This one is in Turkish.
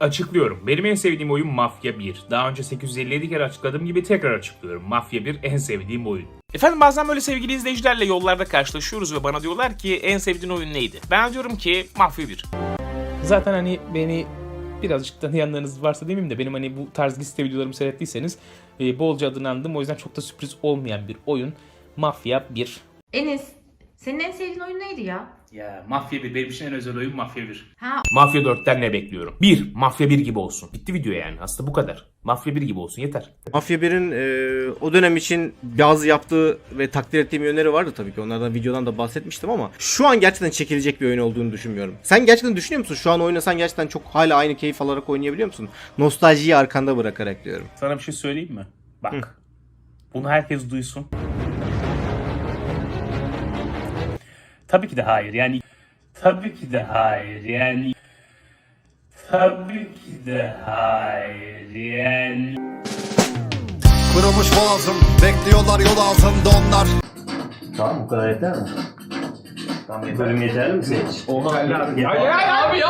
açıklıyorum. Benim en sevdiğim oyun Mafya 1. Daha önce 857 kere açıkladığım gibi tekrar açıklıyorum. Mafya 1 en sevdiğim oyun. Efendim bazen böyle sevgili izleyicilerle yollarda karşılaşıyoruz ve bana diyorlar ki en sevdiğin oyun neydi? Ben diyorum ki Mafya 1. Zaten hani beni birazcık tanıyanlarınız varsa demeyeyim de benim hani bu tarz liste videolarımı seyrettiyseniz e, bolca adını andım. O yüzden çok da sürpriz olmayan bir oyun. Mafya 1. Enes, senin en sevdiğin oyun neydi ya? Ya Mafya 1 benim için en özel oyun Mafya 1. Ha, Mafya 4'ten ne bekliyorum? 1. Mafya 1 gibi olsun. Bitti video yani. Aslında bu kadar. Mafya 1 gibi olsun yeter. Mafya 1'in e, o dönem için bazı yaptığı ve takdir ettiğim yönleri vardı tabii ki. Onlardan videodan da bahsetmiştim ama şu an gerçekten çekilecek bir oyun olduğunu düşünmüyorum. Sen gerçekten düşünüyor musun? Şu an oynasan gerçekten çok hala aynı keyif alarak oynayabiliyor musun? Nostaljiyi arkanda bırakarak diyorum. Sana bir şey söyleyeyim mi? Bak. Bunu herkes duysun. Tabii ki de hayır. Yani tabii ki de hayır. Yani tabii ki de hayır. Yani Kırılmış boğazım Bekliyorlar yol altında onlar Tamam bu kadar yeter mi? Tamam yeter. Bölüm yeterli mi senin için? Oha. Ya, ya, ya, abi ya.